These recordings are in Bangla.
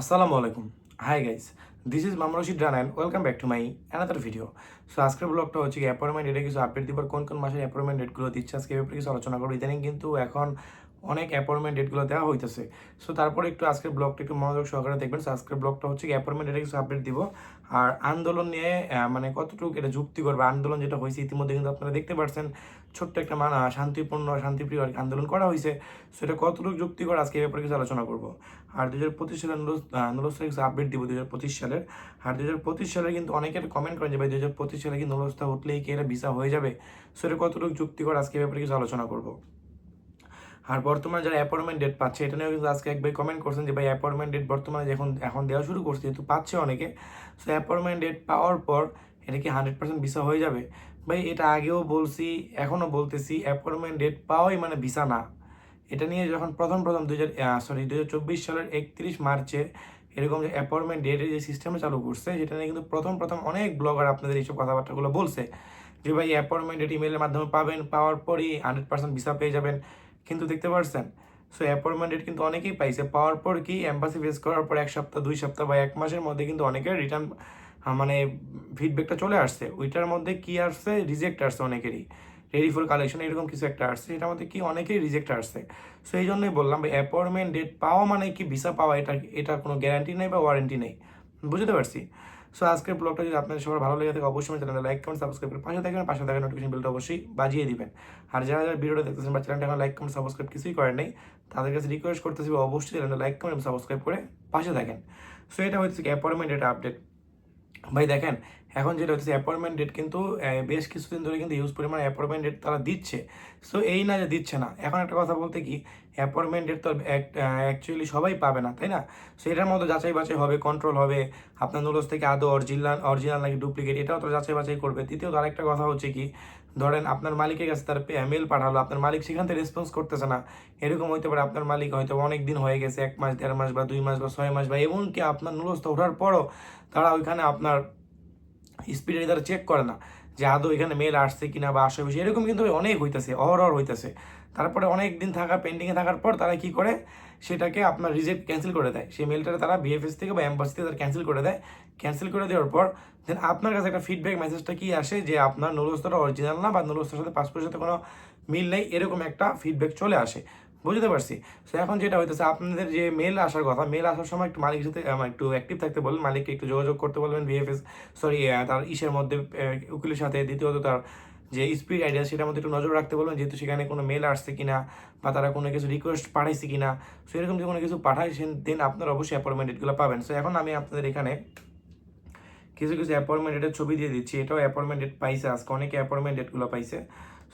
আসসালামু আলাইকুম। High guys this is Mama Rashid run and welcome back to my another video so আজকের ব্লগটা হচ্ছে কি অ্যাপয়েন্টমেন্ট ডেটে কিছু আপডেট দিবার, কোন কোন মাসের অ্যাপয়েন্টমেন্ট ডেটগুলো দিচ্ছে, আজকে ব্যাপারে কিছু আলোচনা করব। ইদানিং কিন্তু এখন অনেক অ্যাপয়েন্টমেন্ট ডেটগুলো দেওয়া হইতেছে। সো তারপরে একটু আজকের ব্লগটা একটু মনোযোগ সহকারে দেখবেন। সো আজকের ব্লগটা হচ্ছে অ্যাপয়েন্টমেন্ট ডেটে কিছু আপডেট দিব। আর আন্দোলন নিয়ে মানে কতটুকু এটা যুক্তি করবে? আন্দোলন যেটা হয়েছে ইতিমধ্যে কিন্তু আপনারা দেখতে পাচ্ছেন ছোট্ট একটা মান শান্তিপূর্ণ, শান্তিপ্রিয় আন্দোলন করা হয়েছে সেটা কতটুকু যুক্তিকর আজকে এই ব্যাপারে কিছু আলোচনা করব। আর দু হাজার পঁচিশ সালের নুরস্থার কিছু আপডেট দিব দু হাজার পঁচিশ সালের। আর দু হাজার পঁচিশ সালে কিন্তু অনেকের কমেন্ট করেন যে, ভাই দু হাজার পঁচিশ সালে কি নুরস্থা উঠলেই কি এটা ভিসা হয়ে যাবে? সেটা কতটুকু যুক্তিকর আজকে এই ব্যাপারে কিছু আলোচনা করব। আর বর্তমানে যারা অ্যাপয়েন্টমেন্ট ডেট পাচ্ছে, এটা নিয়েও কিন্তু আজকে এক ভাই কমেন্ট করছেন যে, ভাই অ্যাপয়েন্টমেন্ট ডেট বর্তমানে যখন, এখন দেওয়া শুরু করছে, যেহেতু পাচ্ছে অনেকে সো অ্যাপয়েন্টমেন্ট ডেট পাওয়ার পর এটা কি হান্ড্রেড পার্সেন্ট ভিসা হয়ে যাবে? ভাই, এটা আগেও বলছি, এখনও বলতেছি অ্যাপয়েন্টমেন্ট ডেট পাওয়াই মানে ভিসা না। এটা নিয়ে যখন প্রথম প্রথম দু হাজার সরি দু হাজার চব্বিশ সালের একত্রিশ মার্চে এরকম যে অ্যাপয়েন্টমেন্ট ডেটের যে সিস্টেমে চালু করছে, সেটা নিয়ে কিন্তু প্রথম প্রথম অনেক ব্লগার আপনাদের এইসব কথাবার্তাগুলো বলছে যে, ভাই অ্যাপয়েন্টমেন্ট ডেট ইমেলের মাধ্যমে পাবেন, পাওয়ার পরই হান্ড্রেড পার্সেন্ট ভিসা পেয়ে যাবেন। কিন্তু দেখতে পারছেন? সো অ্যাপয়েন্টমেন্ট ডেট কিন্তু অনেকেই পাইছে। পাওয়ার পর কি এম্বাসি ফেস করার পর এক সপ্তাহ দুই সপ্তাহ বা এক মাসের মধ্যে কিন্তু অনেকের রিটার্ন মানে ফিডব্যাকটা চলে আসছে। ওইটার মধ্যে কি আসছে? রিজেক্ট আসছে অনেকেরই। রেডি ফর কালেকশন এরকম কিছু একটা আসছে। এটার মধ্যে কি অনেকেই রিজেক্ট আসছে। সো এই জন্যই বললাম অ্যাপয়েন্টমেন্ট ডেট পাওয়া মানে কি ভিসা পাওয়া এটা এটা কোনো গ্যারান্টি নেই বা ওয়ারেন্টি নেই। বুঝতে পারছি? সো আজকের ব্লগটা যদি আপনাদের সবার ভালো লেগে থাকে, অবশ্যই চ্যানেলটা লাইক কমেন্ট সাবস্ক্রাইব করে পাশে থাকবেন। পাশে থাকা নোটিফিকেশন বেলটা অবশ্যই বাজিয়ে দিবেন। আর যারা যারা ভিডিওটা দেখতেছেন বা চ্যানেলটা এখন লাইক কমেন্ট সাবস্ক্রাইব কিছুই করেন নাই, তাদের কাছে রিকোয়েস্ট করতেছি অবশ্যই চ্যানেলটা লাইক কমেন্ট সাবস্ক্রাইব করে পাশে থাকেন। সো এটা হচ্ছে অ্যাপয়েন্টমেন্ট এটা আপডেট ভাই, দেখেন এখন যেটা হচ্ছে অ্যাপয়েন্টমেন্ট ডেট কিন্তু বেশ কিছুদিন ধরে কিন্তু ইউজ পরিমাণ অ্যাপয়েন্টমেন্ট ডেট তারা দিচ্ছে। সো এই না যে দিচ্ছে না। এখন একটা কথা বলতে কি অ্যাপয়েন্টমেন্ট ডেট তো অ্যাকচুয়ালি সবাই পাবে না, তাই না? সো এটার মধ্যে যাচাই বাছাই হবে কন্ট্রোল হবে। আপনার নুডলস থেকে আদৌ অরিজিনাল অরিজিনাল নাকি ডুপ্লিকেট এটাও তো যাচাই বাছাই করবে। দ্বিতীয়ত আরেকটা কথা হচ্ছে কি, ধরেন আপনার মালিকের কাছে তার মেল পাঠালো, আপনার মালিক সেখান থেকে রেসপন্স করতেছে না। এরকম হইতে পারে আপনার মালিক হয়তো অনেক দিন হয়ে গেছে, এক মাস, দেড় মাস বা দুই মাস বা ছয় মাস বা এমনকি আপনার নুডলসটা ওঠার পরও তারা ওইখানে আপনার স্পিডে তারা চেক করে না যে আদৌ এখানে মেল আসছে কিনা বা আসে বেশি এরকম কিন্তু অনেক হইতেছে, অহরহ হইতেছে। তারপরে অনেক দিন থাকা পেন্ডিংয়ে থাকার পর তারা কি করে? সেটাকে আপনার রিজেক্ট ক্যান্সেল করে দেয়। সেই মেলটা তারা বিএফএস থেকে বা এম্বাসি থেকে তারা ক্যান্সেল করে দেয়। ক্যান্সেল করে দেওয়ার পর দেন আপনার কাছে একটা ফিডব্যাক মেসেজটা কি আসে যে আপনার নুরস্তটা অরিজিনাল না বা নুরস্তর সাথে পাসপোর্টের সাথে কোনো মিল নেই? এরকম একটা ফিডব্যাক চলে আসে। বুঝতে পারছি। সো এখন যেটা হইতেছে, আপনাদের যে মেল আসার কথা মেল আসার সময় একটু মালিকের সাথে একটু অ্যাক্টিভ থাকতে বলবেন, মালিককে একটু যোগাযোগ করতে বলবেন বিএফএস সরি তার ইসের মধ্যে উকিলের সাথে, দ্বিতীয়ত তার যে স্পিড আইডিয়া সেটার মধ্যে একটু নজর রাখতে বলবেন, যেহেতু সেখানে কোনো মেল আসছে কিনা, বা তারা কোনো কিছু রিকোয়েস্ট পাঠাইছে কিনা। সো এরকম যদি কোনো কিছু পাঠায় দেন আপনারা অবশ্যই অ্যাপয়েন্টমেন্ট ডেটগুলো পাবেন। সো এখন আমি আপনাদের এখানে কিছু কিছু অ্যাপয়েন্টমেন্ট ডেটের ছবি দিয়ে দিচ্ছি। এটাও অ্যাপয়েন্টমেন্ট ডেট পাইছে, আজকে অনেকে অ্যাপয়েন্টমেন্ট ডেটগুলো পাইছে।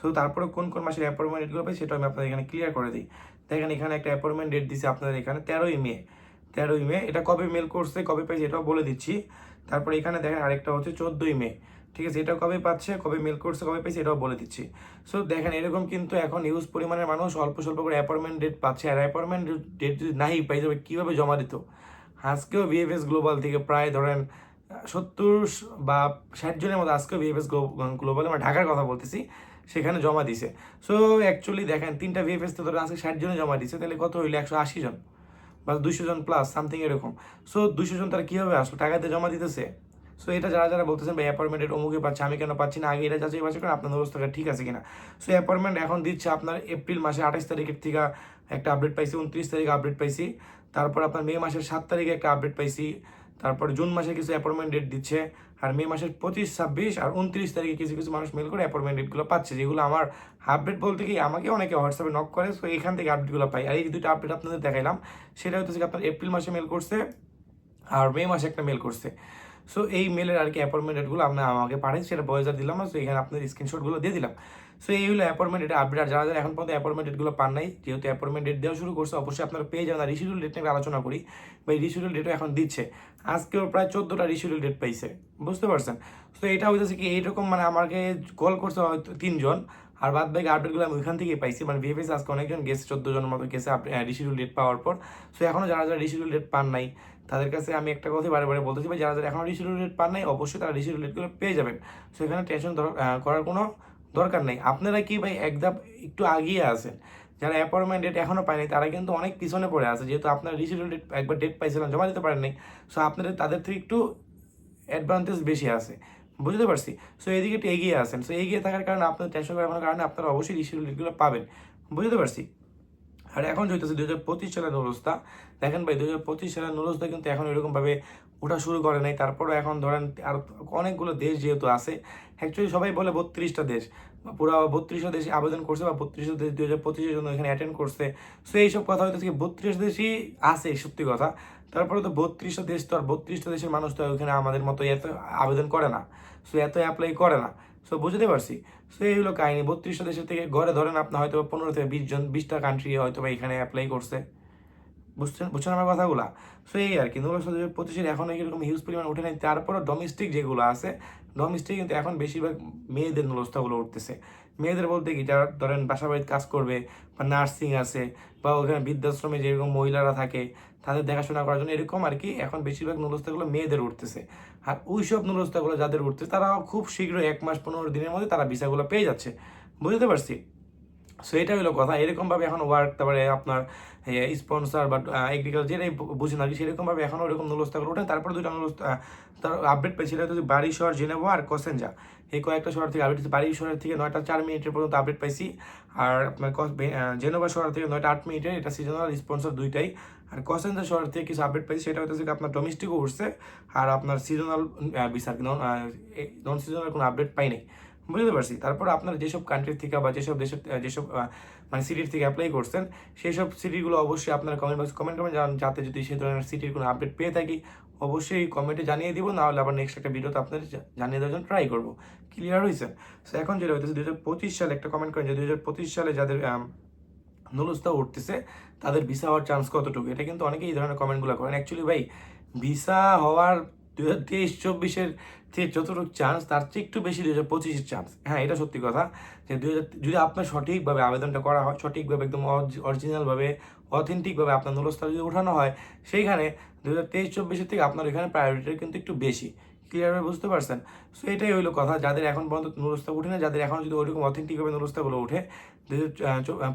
সো তারপরে কোন কোন মাসের অ্যাপয়েন্টমেন্ট ডেটগুলো পাই সেটা আমি আপনাদের এখানে ক্লিয়ার করে দিই। দেখেন, এখানে একটা অ্যাপয়েন্টমেন্ট ডেট দিছে আপনাদের এখানে তেরোই মে। তেরোই মে, এটা কবে মেল করছে, কবে পাইছে এটাও বলে দিচ্ছি। তারপরে এখানে দেখেন আরেকটা হচ্ছে চোদ্দোই মে। ঠিক আছে এটা কবে পাচ্ছে, কবে মেল করছে, কবে পাইছে এটাও বলে দিচ্ছি। সো দেখেন, এরকম কিন্তু এখন ইউজ পরিমাণের মানুষ অল্প স্বল্প করে অ্যাপয়েন্টমেন্ট ডেট পাচ্ছে। আর অ্যাপয়েন্টমেন্ট ডেট যদি নাই পাই যাবে কীভাবে জমা দিত? আজকেও ভিএফএস গ্লোবাল থেকে প্রায় ধরেন সত্তর বা ষাট জনের মতো আজকেও ভিএফএস গ্লোবাল আমরা ঢাকার কথা বলতেছি। সেখানে জমা দিছে। সো অ্যাকচুয়ালি দেখেন, তিনটা ভিএফএস তো ধরেন আজকে ষাট জনে জমা দিছে, তাহলে কত হইল? একশো আশি জন। বা দুশো জন প্লাস সামথিং এরকম। সো দুশো জন তারা কীভাবে আসলো? টাকাতে জমা দিতেছে। সো এটা যারা যারা বলতেছেন, ভাই অ্যাপয়েন্টমেন্টের অমুকে পাচ্ছে, আমি কেন পাচ্ছি না? আগে এটা যাচাই বাছাই করেন আপনার অবস্থাটা ঠিক আছে কিনা? সো অ্যাপয়েন্টমেন্ট এখন দিচ্ছে আপনার এপ্রিল মাসে আঠাশ তারিখের থেকে একটা আপডেট পাইছি, উনত্রিশ তারিখে আপডেট পাইছি। তারপর আপনার মে মাসের সাত তারিখে একটা আপডেট পাইছি। তারপর জুন মাসে কিছু অ্যাপয়েন্টমেন্ট ডেট দিচ্ছে আর মে মাসের পঁচিশ, ছাব্বিশ আর উনত্রিশ তারিখে কিছু কিছু মানুষ মেল করে অ্যাপয়েন্টমেন্ট ডেটগুলো পাচ্ছে, যেগুলো আমার আপডেট বলতে কি আমাকে অনেকে হোয়াটসঅ্যাপে নক করে সো এখান থেকে আপডেটগুলো পাই। আর এই দুটো আপডেট আপনাদের দেখাইলাম। সেটা হচ্ছে আপনার এপ্রিল মাসে মেল করছে আর মে মাসে একটা মেল করছে। সো এই মেলের আর কি অ্যাপয়েন্টমেন্ট ডেটগুলো আপনার আমাকে পাঠাই সেটা বয়জার দিলাম না সো এখানে আপনার স্ক্রিনশটগুলো দিয়ে দিলাম। সো এই হলো অ্যাপয়েন্টমেন্ট ডেট আপডেট যারা যারা এখন পর্যন্ত অ্যাপয়েন্টমেন্ট ডেটগুলো পান নাই, যেহেতু অ্যাপয়েন্টমেন্ট ডেট দেওয়া শুরু করছে, অবশ্যই আপনারা পেয়ে যাবেন। আর রিশিডিউল ডেট নিয়ে আলোচনা করি। বা এই রিশিডিউল ডেটও এখন দিচ্ছে। আজকেও প্রায় চোদ্দোটা রিশিডিউল ডেট পাইছে। বুঝতে পারছেন? তো এটা হইতেছে কি, এইরকম মানে আমাকে কল করছে হয়তো তিনজন। আর বাদ বাকি আপডেটগুলো আমি ওইখান থেকেই পাইছি। মানে ভিএফএস আজকে অনেকজন গেছে চোদ্দ জনের মতো গেছে রিশিডিউল ডেট পাওয়ার পর। সো এখনও যারা যারা রিশিডিউল ডেট পান নাই, তাদের কাছে আমি একটা কথা বারে বারে বলতেছি যারা যারা এখনও রিশিডিউল ডেট পান নাই, অবশ্যই তারা রিশিডিউল ডেটগুলো পেয়ে যাবেন। সো এখানে টেনশন করার কোনো দরকার নেই। আপনারা কি ভাই একদম একটু আগিয়ে আসেন যারা অ্যাপয়েন্টমেন্ট ডেট এখনও পায়নি, তারা কিন্তু অনেক পিছনে পড়ে আছে। যেহেতু আপনার রিসিডিউল ডেট একবার ডেট পাইছিলেন জমা দিতে পারেননি। সো আপনাদের, তাদের থেকে একটু অ্যাডভান্টেজ বেশি আছে। বুঝতে পারছি? সো এদিকে একটু এগিয়ে আসেন সো এগিয়ে থাকার কারণে আপনার টেনশন করার কারণে আপনারা অবশ্যই রিসিডিউল ডেটগুলো পাবেন। বুঝতে পারছি? আর এখন চলতেছে দু হাজার পঁচিশ সালের নুরস্তা। দেখেন ভাই দু হাজার পঁচিশ সালের নুরস্তা কিন্তু এখন এরকমভাবে ওঠা শুরু করে নাই। তারপরে এখন ধরেন আর অনেকগুলো দেশ যেহেতু আছে অ্যাকচুয়ালি সবাই বলে বত্রিশটা দেশ। পুরো বত্রিশটা দেশে আবেদন করছে বা বত্রিশটা দেশ দু হাজার পঁচিশের জন্য এখানে অ্যাটেন্ড করছে। সো এইসব কথা হয়তো বত্রিশ দেশই আছে, সত্যি কথা। তারপরে তো বত্রিশটা দেশ তো আর বত্রিশটা দেশের মানুষ তো ওইখানে আমাদের মতো এত আবেদন করে না। সো এত অ্যাপ্লাই করে না। সো বুঝতে পারছি। সো এই হলো কাহিনী। বত্রিশটা দেশের থেকে ঘরে ধরেন আপনার হয়তো পনেরো থেকে বিশ জন, বিশটা কান্ট্রি হয়তো বা এখানে অ্যাপ্লাই করছে। বুঝছেন? বুঝছেন আমার কথাগুলা? সো এই আর কি দু হাজার পঁচিশের এখন এরকম হিউজ পরিমাণ উঠে নাই। তারপরে ডোমেস্টিক যেগুলো আছে ডোমেস্টিক কিন্তু এখন বেশিরভাগ মেয়েদের নুরস্তাগুলো উঠতেছে। মেয়েদের বলতে কি, যারা ধরেন বাসা বাড়িতে কাজ করবে বা নার্সিং আছে বা ওখানে বৃদ্ধাশ্রমে যেরকম মহিলারা থাকে, তাদের দেখাশোনা করার জন্য এরকম আর কি এখন বেশিরভাগ নুরস্তাগুলো মেয়েদের উঠতেছে। আর ওই সব নুরস্তাগুলো যাদের উঠতেছে তারা খুব শীঘ্রই এক মাস পনেরো দিনের মধ্যে তারা ভিসাগুলো পেয়ে যাচ্ছে। বুঝতে পারছি? সো এটা হলো কথা। এরকমভাবে এখন ওয়ার্ক তারপরে আপনার স্পন্সর বা এগ্রিকালচার যেটাই বু- বুঝেন আর কি সেরকমভাবে এখন ওরকম নুলস্তাগুলো ওঠে তারপরে দুটো নুলস্তা তার আপডেট পেয়েছিল হচ্ছে বাড়ি শহর জেনেভা আর কসেঞ্জা এই কয়েকটা শহর থেকে আপডেট বাড়ি শহর থেকে নয়টা চার মিনিটের পর্যন্ত আপডেট পাইছি আর আপনার কস- বে- আহ, জেনেভা শহর থেকে নয়টা আট মিনিটের এটা সিজনাল স্পন্সর দুইটাই। আর কসেঞ্জা শহর থেকে কিছু আপডেট পাইছি সেটা হচ্ছে আপনার ডোমেস্টিকও উঠছে। আর আপনার সিজনাল বিচার নন সিজনাল কোনো আপডেট পাই নাই বুঝতে পারছি। তারপর আপনার যেসব কান্ট্রি থেকে বা যেসব দেশের যেসব মানে সিটির থেকে অ্যাপ্লাই করছেন সেই সব সিটিগুলো অবশ্যই আপনার কমেন্ট বক্স কমেন্ট করবেন জানান যাতে যদি সেই ধরনের সিটির কোনো আপডেট পেয়ে থাকি, অবশ্যই কমেন্টে জানিয়ে দিব না হলে আবার নেক্সট একটা ভিডিওতে আপনাদের জানিয়ে দেওয়ার জন্য ট্রাই করব। ক্লিয়ার হয়েছে সো এখন যেটা হইতেছে দু হাজার পঁচিশ সালে একটা কমেন্ট করেন যে দু হাজার পঁচিশ সালে যাদের নুলুস্তা উঠতেছে, তাদের ভিসা হওয়ার চান্স কতটুকু? এটা কিন্তু অনেকেই এই ধরনের কমেন্টগুলো করেন। অ্যাকচুয়ালি ভাই ভিসা হওয়ার দু হাজার তেইশ, চব্বিশের থেকে যতটুকু চান্স তার চেয়ে একটু বেশি দু হাজার পঁচিশের চান্স হ্যাঁ এটা সত্যি কথা। যে দু হাজার, যদি আপনার সঠিকভাবে আবেদনটা করা হয়, সঠিকভাবে একদম অরিজিনালভাবে অথেন্টিকভাবে আপনার নুলস্তা যদি ওঠানো হয়, সেইখানে দু হাজার তেইশ, চব্বিশের থেকে আপনার এখানে প্রায়োরিটিটা কিন্তু একটু বেশি। ক্লিয়ারভাবে বুঝতে পারছেন? সো এটাই হইল কথা। যাদের এখন পর্যন্ত নুরস্তা উঠে না যাদের এখন যদি ওইরকম অথেন্টিকভাবে নুরস্তাগুলো উঠে দু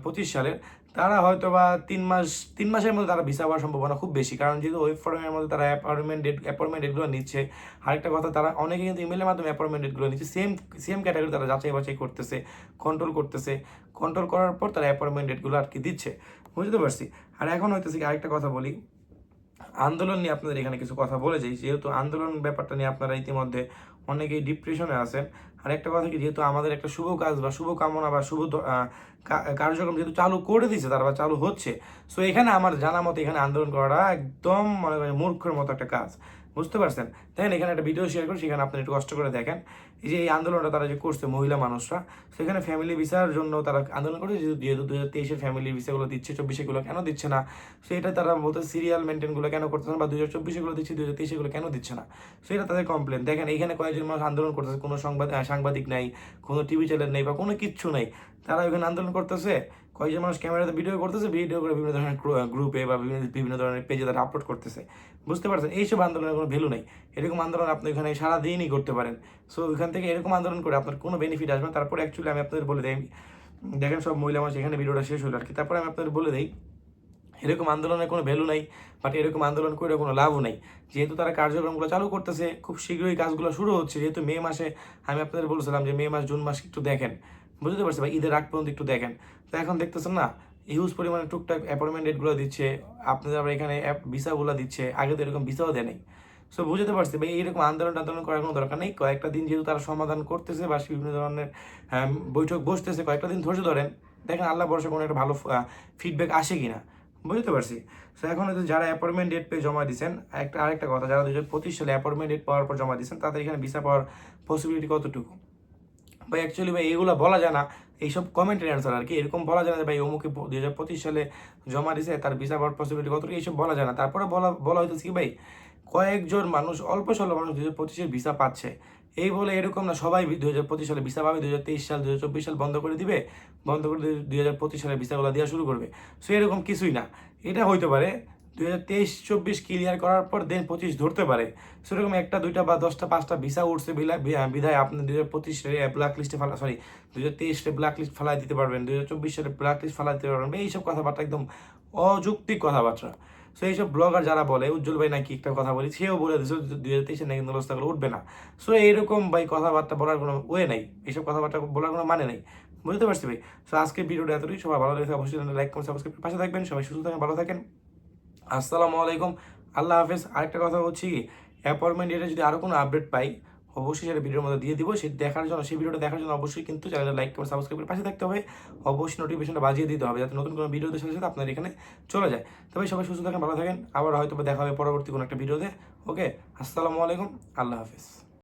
পঁচিশ সালের, তারা হয়তো বা তিন মাস, তিন মাসের মধ্যে তারা ভিসা হওয়ার সম্ভাবনা খুব বেশি। কারণ যেহেতু ওই ফর্মের মধ্যে তারা অ্যাপয়েন্টমেন্ট ডেট অ্যাপয়েন্টমেন্ট ডেটগুলো নিচ্ছে, আরেকটা কথা, তারা অনেকে কিন্তু ইমেলের মাধ্যমে অ্যাপয়েন্টমেন্ট ডেটগুলো নিচ্ছে। সেম সেম ক্যাটাগরি তারা যাচাই বাছাই করতেছে কন্ট্রোল করতেছে। কন্ট্রোল করার পর তারা অ্যাপয়েন্টমেন্ট ডেটগুলো আর কি দিচ্ছে। বুঝতে পারছি? আর এখন হইতেছে কি, আরেকটা কথা বলি। আন্দোলন নিয়ে আপনাদের এখানে কিছু কথা বলে যাই। যেহেতু আন্দোলন ব্যাপারটা নিয়ে আপনারা ইতিমধ্যে অনেকেই ডিপ্রেশনে আছেন। আর একটা কথা কি, যেহেতু আমাদের একটা শুভ কাজ বা শুভ কামনা বা শুভ কার্যক্রম যেহেতু চালু করে দিচ্ছে তারা বা চালু হচ্ছে সো এখানে আমার জানা মতো এখানে আন্দোলন করাটা একদম মানে মূর্খের মতো একটা কাজ। বুঝতে পারছেন? দেখেন, এখানে একটা ভিডিও শেয়ার করি, সেখানে আপনি একটু কষ্ট করে দেখেন। এই যে এই আন্দোলনটা তারা যে করছে, মহিলা মানুষরা, সেখানে ফ্যামিলি ভিসার জন্য তারা আন্দোলন করছে, যেহেতু- যেহেতু দু হাজার তেইশের ফ্যামিলি ভিসাগুলো দিচ্ছে, চব্বিশেগুলো কেন দিচ্ছে না? সো এটা তারা বলতে সিরিয়াল মেনটেনগুলো কেন করতেছে না, বা দু হাজার চব্বিশেগুলো দিচ্ছে দু হাজার তেইশেগুলো কেন দিচ্ছে না? সো এটা তাদের কমপ্লেন দেখেন, এখানে কয়েকজন মানুষ আন্দোলন করতেছে, কোনো সংবাদ সাংবাদিক নাই, কোনো টিভি চ্যানেল নেই, বা কোনো কিচ্ছু নেই। তারা ওখানে আন্দোলন করতেছে কয়েকজন মানুষ ক্যামেরাতে ভিডিও করতেছে, ভিডিও করে বিভিন্ন ধরনের গ্রুপে বা বিভিন্ন বিভিন্ন ধরনের পেজে তারা আপলোড করতেছে। বুঝতে পারছেন? এইসব আন্দোলনের কোনো ভ্যালু নেই। এরকম আন্দোলন আপনি এখানে সারাদিনই করতে পারেন। সো ওইখান থেকে এরকম আন্দোলন করে আপনার কোনো বেনিফিট আসবে না। তারপরে অ্যাকচুয়ালি আমি আপনাদের বলে দিই দেখেন সব মহিলা মানুষ এখানে ভিডিওটা শেষ হলো আর কি। তারপরে আমি আপনাদের বলে দিই, এরকম আন্দোলনের কোনো ভ্যালু নাই বাট এরকম আন্দোলন করে কোনো লাভও নেই। যেহেতু তারা কার্যক্রমগুলো চালু করতেছে, খুব শীঘ্রই কাজগুলো শুরু হচ্ছে। যেহেতু মে মাসে আমি আপনাদের বলছিলাম যে মে মাস, জুন মাস একটু দেখেন। বুঝতে পারছি বা ঈদের আগ পর্যন্ত একটু দেখেন। তো এখন দেখতেছেন না হিউজ পরিমাণে টুকটাক অ্যাপয়েন্টমেন্ট ডেটগুলো দিচ্ছে আপনাদের আবার এখানে অ্যাপ ভিসাগুলো দিচ্ছে আগে তো এরকম ভিসাও দেয় নাই। সো বুঝতে পারছি ভাই এইরকম আন্দোলন আন্দোলন করার কোনো দরকার নেই। কয়েকটা দিন যেহেতু তারা সমাধান করতেছে বা বিভিন্ন ধরনের আহ, বৈঠক বসতেছে কয়েকটা দিন ধৈর্য ধরেন দেখেন আল্লাহ বর্ষে কোনো একটা ভালো ফিডব্যাক আসে কি না বুঝতে পারছি। সো এখন যারা অ্যাপয়েন্টমেন্ট ডেট পেয়ে জমা দিচ্ছেন একটা আরেকটা কথা যারা দু হাজার পঁচিশ সালে অ্যাপয়েন্টমেন্ট ডেট পাওয়ার পর জমা দিচ্ছেন তাদের এখানে ভিসা পাওয়ার পসিবিলিটি কতটুকু? ভাই অ্যাকচুয়ালি ভাই, এগুলো বলা যায় না। এইসব কমেন্টের অ্যান্সার আর কি। এরকম বলা যায় না ভাই, অমুকে দু হাজার পঁচিশ সালে জমা দিছে, তার ভিসা পাওয়ার পসিবিলিটি কতটুকু, এইসব বলা যায় না। তারপরে বলা বলা হইতেছে কি ভাই, কয়েকজন মানুষ, অল্প স্বল্প মানুষ দু হাজার পঁচিশের ভিসা পাচ্ছে। এই বলে এরকম না, সবাই দু হাজার পঁচিশ সালে ভিসা পাবে দু হাজার তেইশ সাল দু হাজার চব্বিশ সাল বন্ধ করে দিবে, বন্ধ করে দু হাজার পঁচিশ সালে ভিসাগুলো দেওয়া শুরু করবে। সো এরকম কিছুই না। এটা হইতে পারে দুই হাজার তেইশ, চব্বিশ ক্লিয়ার করার পর দেন পঁচিশ ধরতে পারে। সেরকম একটা, দুইটা বা দশটা, পাঁচটা ভিসা উঠছে বিধায় আপনি দুই হাজার পঁচিশ ব্ল্যাক লিস্টে ফালা সরি দুই হাজার তেইশে ব্ল্যাক লিস্ট ফালাই দিতে পারবেন, দুই হাজার চব্বিশ সালে ব্ল্যাক লিস্ট ফালাই দিতে পারবেন। এইসব কথাবার্তা একদম অযৌক্তিক কথাবার্তা। সো এইসব ব্লগার যারা বলে, উজ্জ্বল ভাই নাকি একটা কথা বলি, সেও বলে দিয়েছে দুই হাজার তেইশে নাকি নলস্তাগুলো উঠবে না। সো এইরকম ভাই কথাবার্তা বলার কোনো ওয়ে নাই। এইসব কথাবার্তা বলার কোনো মানে নেই। বুঝতে পারছি ভাই? সো আজকে ভিডিওটা এতটাই সবাই ভালো লেগেছে অবশ্যই লাইক, কমেন্ট সাবস্ক্রাইব পাশে থাকবেন। সবাই সুস্থ থাকেন ভালো থাকেন। আসসালামু আলাইকুম। আল্লাহ হাফেজ, আরেকটা কথা হচ্ছে কি অ্যাপয়েন্টমেন্ট এটা যদি আরও কোনো আপডেট পাই, অবশ্যই সেটা ভিডিওর মধ্যে দিয়ে দিব। সেই দেখার জন্য, সেই ভিডিওটা দেখার জন্য অবশ্যই কিন্তু চ্যানেলটা লাইক করে সাবস্ক্রাইব করে পাশে থাকতে হবে। অবশ্যই নোটিফিকেশনটা বাজিয়ে দিতে হবে, যাতে নতুন কোনো ভিডিওতে সাথে সাথে আপনার এখানে চলে যায়। তবে সবাই সুস্থ থাকেন, ভালো থাকেন। আবার হয়তো দেখা হবে পরবর্তী কোনো একটা ভিডিওতে ওকে আসসালামু আলাইকুম, আল্লাহ হাফেজ।